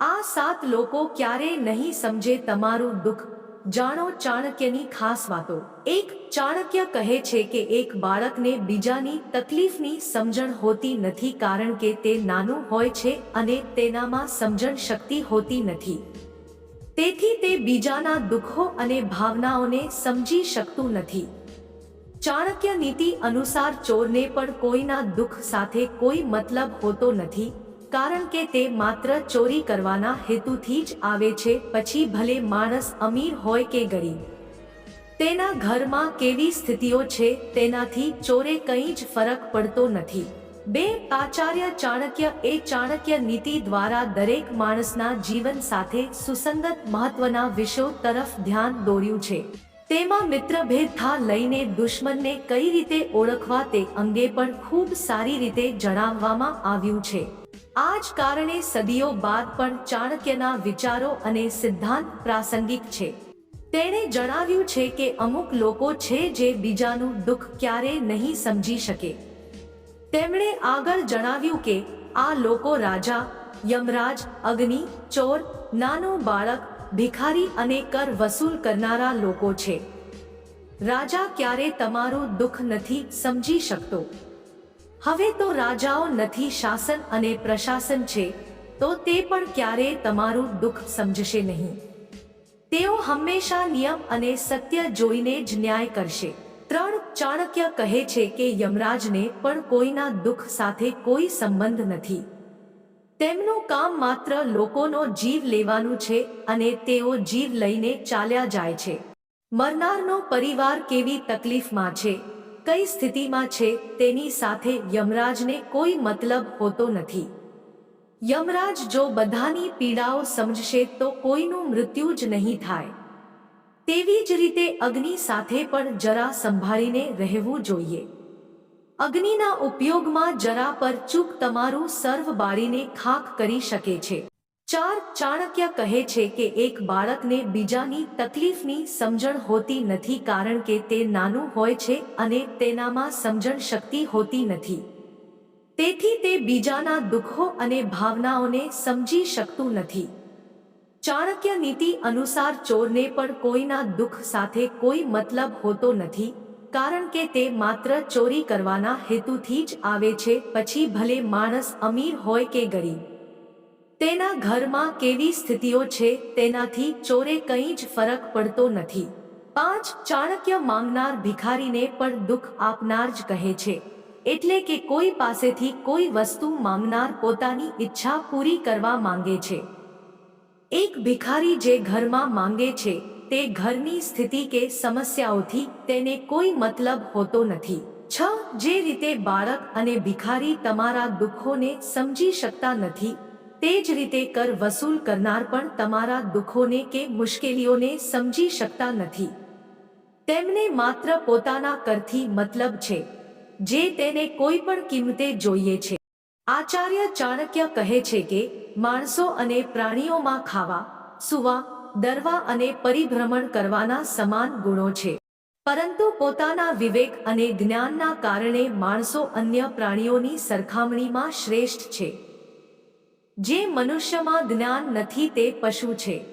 આ સાત લોકો ક્યારે નહીં સમજે તમારું દુઃખ. જાણો ચાણક્યની ખાસ વાતો. એક ચાણક્ય કહે છે કે એક બાળકને બીજાની તકલીફની સમજણ હોતી નથી કારણ કે તે નાનું હોય છે અને તેનામાં સમજણ શક્તિ હોતી નથી. તેથી તે બીજાના દુઃખો અને ભાવનાઓને સમજી શકતું નથી. ચાણક્ય નીતિ અનુસાર ચોરને પણ કોઈના દુઃખ સાથે કોઈ મતલબ હોતો નથી. કારણ કે તે માત્ર ચોરી કરવાના હેતુથી જ આવે છે, પછી ભલે માણસ અમીર હોય કે ગરીબ. તેના ઘરમાં કેવી સ્થિતિઓ છે, તેનાથી ચોરે કંઈ જ ફરક પડતો નથી. બે, આચાર્ય ચાણક્ય એ ચાણક્ય નીતિ દ્વારા દરેક માણસના જીવન સાથે સુસંગત મહત્વના વિષયો તરફ ધ્યાન દોર્યું છે. તેમાં મિત્રભેદથા લઈને દુશ્મનને કઈ રીતે ઓળખવા તે અંગે પણ ખૂબ સારી રીતે જણાવવામાં આવ્યું છે. આ જ કારણે સદીઓ બાદ પણ ચાણક્યના વિચારો અને સિદ્ધાંત પ્રાસંગિક છે. તેણે જણાવ્યું છે કે અમુક લોકો છે જે બીજાનું દુઃખ ક્યારે નહીં સમજી શકે. તેમણે આગળ જણાવ્યું કે આ લોકો રાજા, યમરાજ, અગ્નિ, ચોર, નાનો બાળક, ભિખારી અને કર વસૂલ કરનારા લોકો છે. રાજા ક્યારે તમારું દુઃખ નથી સમજી શકતો. હવે તો રાજાઓ નથી શાસન અને પ્રશાસન છે, તો તે પણ ક્યારેય તમારું દુઃખ સમજશે નહીં. તેઓ હંમેશા નિયમ અને સત્ય જોઈને જ ન્યાય કરશે. ત્રણ ચાણક્ય કહે છે કે યમરાજને પણ કોઈના દુઃખ સાથે કોઈ સંબંધ નથી. તેમનું કામ માત્ર લોકોનો જીવ લેવાનું છે અને તેઓ જીવ લઈને ચાલ્યા જાય છે. મરનારનો પરિવાર કેવી તકલીફમાં છે? કઈ સ્થિતિમાં છે તેની સાથે યમરાજને કોઈ મતલબ હોતો નથી. યમરાજ જો બધાની પીડાઓ સમજશે તો કોઈનું મૃત્યુ જ નહીં થાય. તેવી જ રીતે અગ્નિ સાથે પણ જરા સંભાળીને રહેવું જોઈએ. અગ્નિના ઉપયોગમાં જરા પર ચૂક તમારું સર્વ બાળીને ખાખ કરી શકે છે. ચાર ચાણક્ય કહે છે કે એક બાળકને બીજાની તકલીફની સમજણ હોતી નથી કારણ કે તે નાનું હોય છે અને તેનામાં સમજણ શક્તિ હોતી નથી. તેથી તે બીજાના દુઃખો અને ભાવનાઓને સમજી શકતું નથી. ચાણક્ય નીતિ અનુસાર ચોરને પણ કોઈના દુઃખ સાથે કોઈ મતલબ હોતો નથી, કારણ કે તે માત્ર ચોરી કરવાના હેતુથી જ આવે છે, પછી ભલે માણસ અમીર હોય કે ગરીબ. તેના ઘરમાં કેવી સ્થિતિઓ છે તેનાથી ચોરે કંઈ જ ફરક પડતો નથી. પાંચ ચાણક્ય માંગનાર ભિખારીને પણ દુઃખ આપનાર જ કહે છે. એટલે કે કોઈ પાસેથી કોઈ વસ્તુ માંગનાર પોતાની ઈચ્છા પૂરી કરવા માંગે છે. એક ભિખારી જે ઘરમાં માંગે છે, તે ઘરની સ્થિતિ કે સમસ્યાઓથી તેને કોઈ મતલબ હોતો નથી. છ, જે રીતે બાળક અને ભિખારી તમારા દુઃખોને સમજી શકતા નથી તે જ રીતે કર વસૂલ કરનાર પણ તમારા દુઃખોને કે મુશ્કેલીઓને સમજી શકતા નથી. તેમને માત્ર પોતાના કરથી મતલબ છે, જે તેને કોઈ પણ કિંમતે જોઈએ છે. આચાર્ય ચાણક્ય કહે છે કે, માણસો અને પ્રાણીઓમાં ખાવા, સુવા, દરવા અને પરિભ્રમણ કરવાના સમાન ગુણો છે. પરંતુ પોતાના વિવેક અને જ્ઞાનના કારણે માણસો અન્ય પ્રાણીઓની સરખામણીમાં શ્રેષ્ઠ છે. જે મનુષ્યમાં જ્ઞાન નથી તે પશુ છે.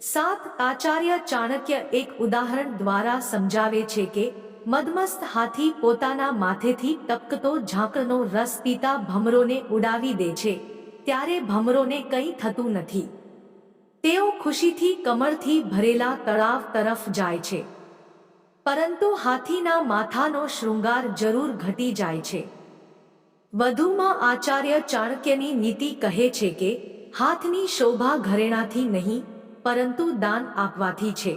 સાત આચાર્ય ચાણક્ય એક ઉદાહરણ દ્વારા સમજાવે છે કે, મદમસ્ત હાથી પોતાના માથેથી ટપકતો ઝાંકનો રસ પીતા ભમરોને ઉડાવી દે છે, ત્યારે ભમરોને કંઈ થતું નથી. તેઓ ખુશીથી કમળથી ભરેલા તળાવ તરફ જાય છે. પરંતુ હાથીના માથાનો શૃંગાર જરૂર ઘટી જાય છે. વધુમાં આચાર્ય ચાણક્યની નીતિ કહે છે કે, હાથની શોભા ઘરેણાથી નહીં, પરંતુ દાન આપવાથી છે.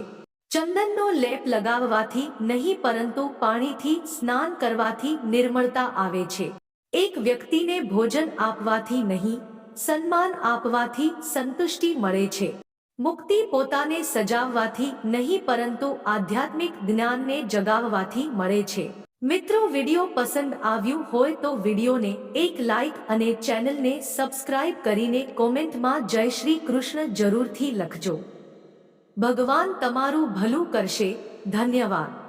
ચંદનનો લેપ લગાવવાથી નહીં, પરંતુ પાણીથી સ્નાન કરવાથી નિર્મળતા આવે છે. એક વ્યક્તિને ભોજન આપવાથી નહીં, સન્માન આપવાથી સંતુષ્ટિ મળે છે. મુક્તિ પોતાને સજાવવાથી નહીં, પરંતુ આધ્યાત્મિક જ્ઞાનને જગાવવાથી મળે છે. મિત્રો, વિડિયો પસંદ આવ્યું હોય તો વિડિયોને એક લાઈક અને ચેનલને સબસ્ક્રાઇબ કરીને કોમેન્ટમાં જય શ્રી કૃષ્ણ જરૂરથી લખજો. ભગવાન તમારું ભલું કરશે. ધન્યવાદ.